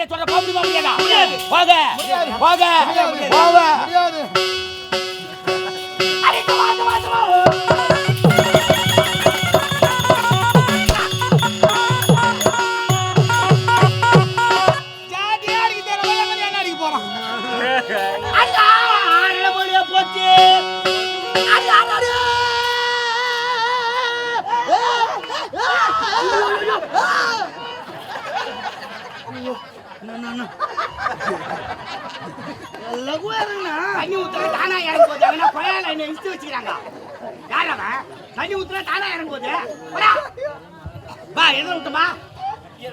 ஏய் மரியாதை சொல்ற போக முடியுமா முடியாதா. போக போக போக தண்ணி ஊத்துற தானா இறங்க போகுது அவனா கொயால என்ன இழுத்து வச்சுக்கிறாங்க? யார் அவன்? தண்ணி ஊத்துற தானா இறங்க போகுது போடா. வா எதிர விட்டுமா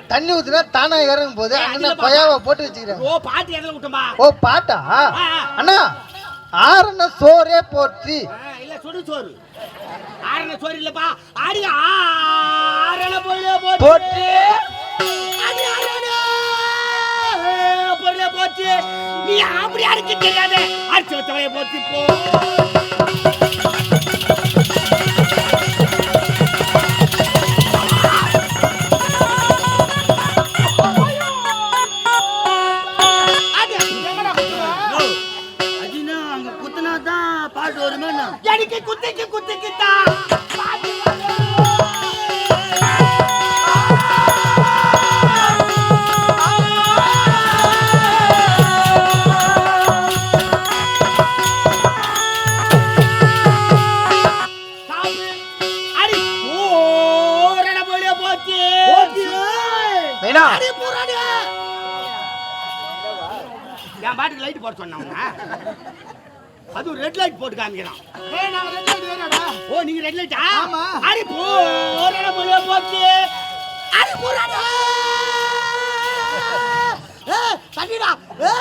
தண்ணி ஊத்துனா தானா இறங்கும் போது அண்ணன் கொயாவை போட்டு வச்சுக்கிறேன். ஓ பாட்டு எதிர விட்டுமா ஓ பாட்டா? ஆ. அண்ணா ஆறுன சோறே போற்றி. இல்ல சுடு சோறு. ஆறன சோறு இல்லப்பா. ஆடி ஆறன போலியா போச்சு போச்சு. நீ அப்படி அடிக்க தெரியாத அடிச்சு வச்சவைய போச்சு போ. என் பாட்டுக்கு லைட் போட சொன்னாங்க அதுவும் ரெட் லைட் போட்டு காமிக்கிறான். ஏய் நான் ரெண்டு அடி வேணாடா ஓ நீங்க ரெட் லைட்டா ஆமா. அடி போல போச்சு. அடி போறட தண்ணிடா. ஏ,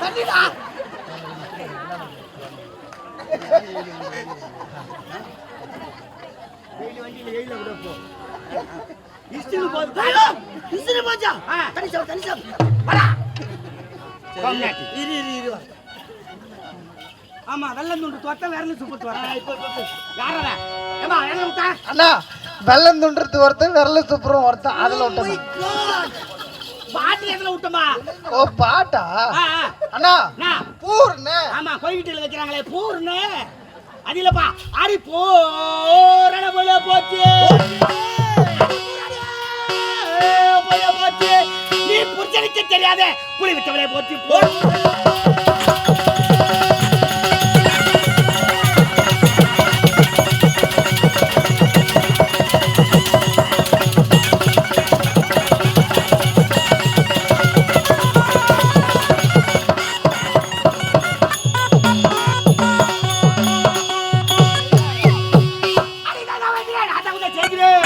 தண்ணிடா. போச்சா? தண்ணி சாப்பிடு தண்ணி சாப்பிடு கொம்னாட்டி இரு இரு இரு. ஆமா வெள்ளம் துண்டு தொட்ட விரல சுப்பிட்டு வர யாரா ஏமா என்ன விட்டா அண்ணா வெள்ளம் துண்டுறது ஒருத்தன் விரல சுப்புறம் ஒருத்தன் அதுல விட்டணும் பாட்டு எதுல விட்டமா? ஓ பாட்டா. அண்ணா அண்ணா, பூர்ணு. ஆமா கோயில்கிட்ட வைக்கிறாங்களே பூர்ணு. அது இல்லப்பா. அடி போரண போல போச்சு நீ புரிச்சனுக்கு தெரியாத புலி விட்டவளே போச்சு போ அடி நான் தான்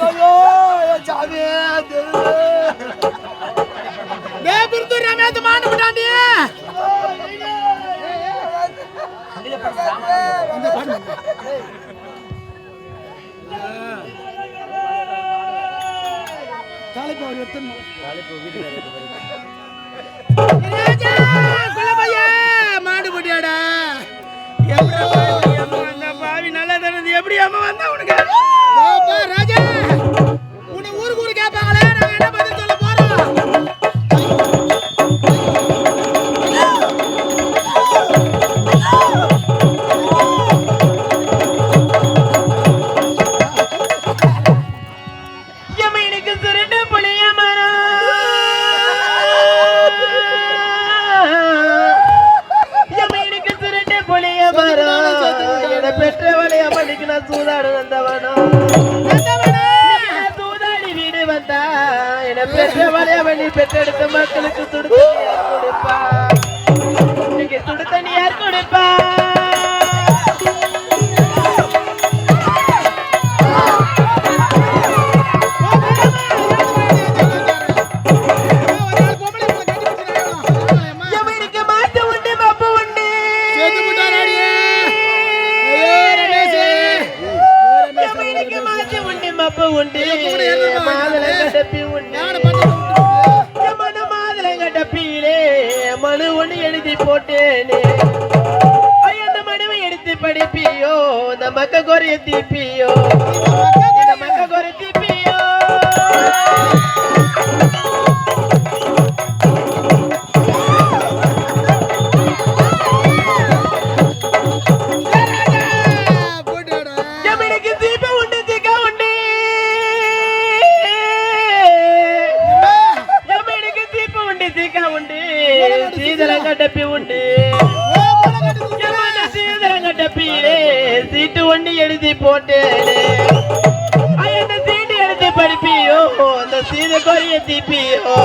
அவளி பெற்றெடுத்த மக்களுக்கு யார் கொடுப்பா. இன்னைக்கு யார் கொடுப்பா. மாட்டு உண்டு மப்பு உண்டு? மாலைக்கு மாச்சி உண்டு மப்பு உண்டு. மாதுளங்கடப்பி உண்டு. மனு மாதுளங்கடப்பியிலே மனு ஒன்று எழுதி போட்டேனே. அந்த எடுத்து படிப்பியோ இந்த மக்க குறைய தீப்பியோ இந்த குறை தீப்பி சீதளங்க டப்பி உண்டு. எமன சீதளங்க டப்பியிலே சீட்டு ஒண்ணு எழுதி போட்டேனே. அந்த சீட்டு எழுதி படிப்பியோ? அந்த சீதை கொரிய தீப்பியோ?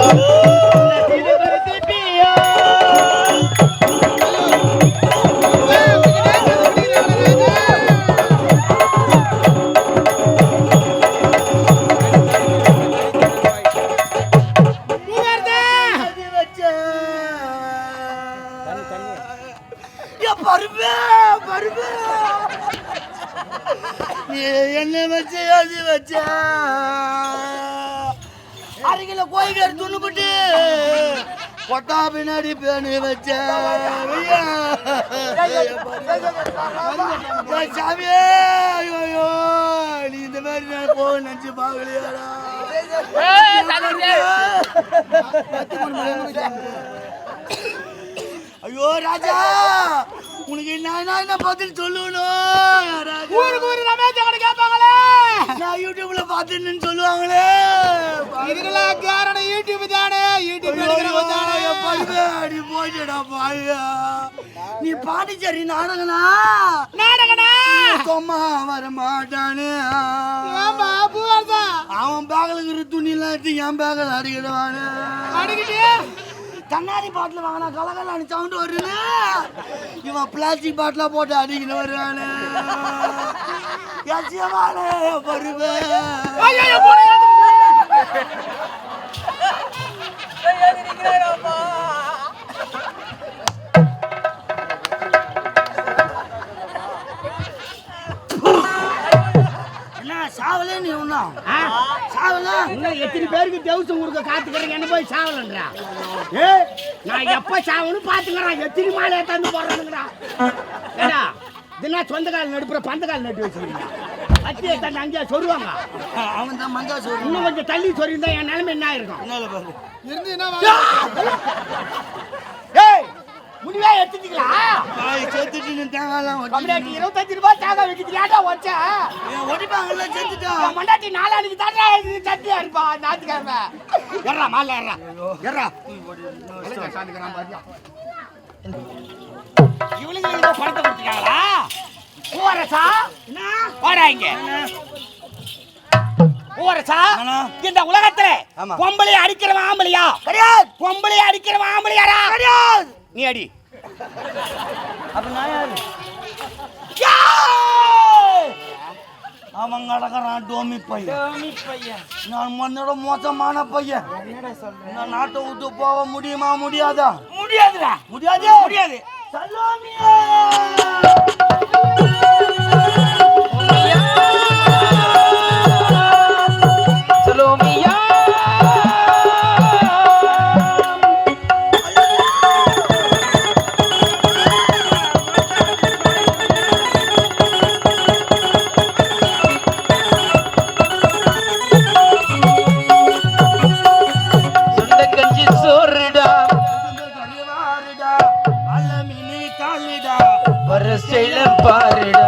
துணுபட்டு கொட்டா பின்னாடி பேணி வச்ச ஐயா. ஏய் சாமி ஐயோ. நீ இந்த மாதிரி நான் போக நினைச்சு பாக்கலையாடா ஐயோ ராஜா உனக்கு என்ன என்ன பதில் சொல்லணும். ஊருக்கு ஊரு ரமேஷ் கடை கேட்பாங்களே நான் யூடியூப்ல பார்த்துன்னு சொல்லுவாங்களே. இதுக்கெல்லாம் காரணம் யூடியூப் தானே யூடியூப் அடி போச்சுடா பாயா நீ பாண்டிச்சேரி நாடகனா? நாடகனா? சும்மா வர மாட்டானே ஆமா பூவாசா அவன் பேக்கில் இருக்கிற துணியெல்லாம் எடுத்து என் பேக்கில் அடிக்கிடுவானே. அடிக்கிட்டு? கண்ணாடி பாட்டில் வாங்கினா கலகலான்னு சவுண்ட் வருது. இவன் பிளாஸ்டிக் பாட்டிலா போட்டு அடிக்கணும் வருவானே போடா என்ன சாவலே நீ சாவல? இன்னும் எத்தனை பேருக்கு தேவசம் கொடுக்க காத்துக்கிறேன் என்ன போய் சாவலன்றா? ஏ நான் எப்ப சாவணும் பாத்துக்கிறேன் எத்தனை மாலையை தந்து போடுறேனுங்கடா ஏடா இதுனா சொந்த கால் நடுப்புற பந்த கால் நட்டு வச்சுக்கிறீங்க. கத்தியை தந்து அங்கேயே சொல்லுவாங்க அவன் தான் மஞ்சா சோறு இன்னும் கொஞ்சம் தள்ளி சொல்லியிருந்தா என் நிலைமை என்ன இருக்கும் என்னால பாரு? இருந்து என்ன? ஏய் முடிவா எடுத்துட்டீங்களா? செத்துட்டு நீ தேங்காய்லாம் இருபத்தஞ்சு ரூபாய் தேங்காய் வைக்கிறது ஏட்டா வச்ச ஒடிப்பாங்கல்ல செத்துட்டா. என் மண்டாட்டி நாளானிக்கு தாண்டா சட்டியா இருப்பா ஞாயிற்றுக்கிழமை மால இவளுங்க ஏதோ பணத்தை கொடுத்துட்டாங்களா? பூவரசா என்ன? வாடா இங்க. ஆனா? இந்த உலகத்துல ஆமா. பொம்பளை அடிக்கிறவன் ஆம்பளையா கிடையாது. பொம்பளை அடிக்கிறவன் ஆம்பளையாரா கிடையாது. நீ அடி. அப்ப நான் யாரு! அவன் கடக்கிறான் டோமி பையன். நான் மண்ணோட மோசமான பையன். நான் நாட்டை விட்டு போக முடியுமா முடியாதா? முடியாதுடா. முடியாது. முடியாது. சலோமியா வர செயல பாருடா.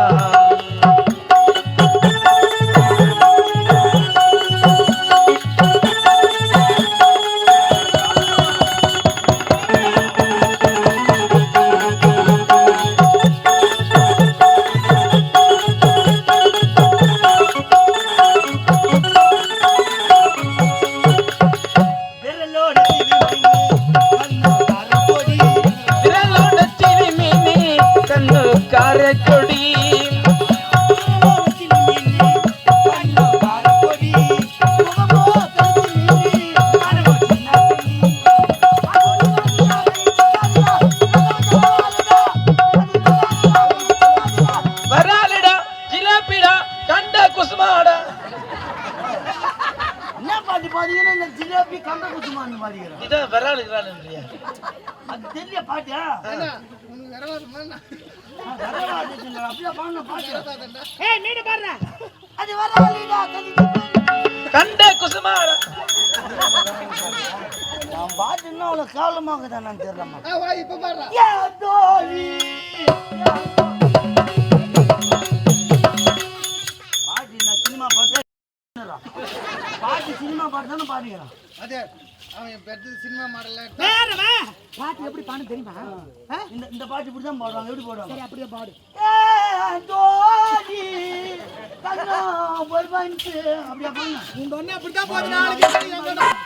ஏய் நீடு பாடுற அது வர வழிடா கண்ட குசுமார. நான் பாட்டு இன்னும் அவ்வளோ கேவலமாக தான் நான் தெரியலம்மா. ஆ, வா, இப்ப பாடுறா. பாட்டு நான் சினிமா பாட்டு பாட்டு சினிமா பாட்டு தானே பாடுகிறான் அதே, அவன் இப்ப சினிமா பாட்டு எப்படி பாடு தெரியுமா? இந்த இந்த பாட்டு இப்படி தான் பாடுவாங்க. எப்படி பாடுவாங்க? சரி அப்படியே பாடு. தோழி கண்ணா போய் வந்து அப்படியே உங்க அண்ணன் அப்படித்தான் போதும்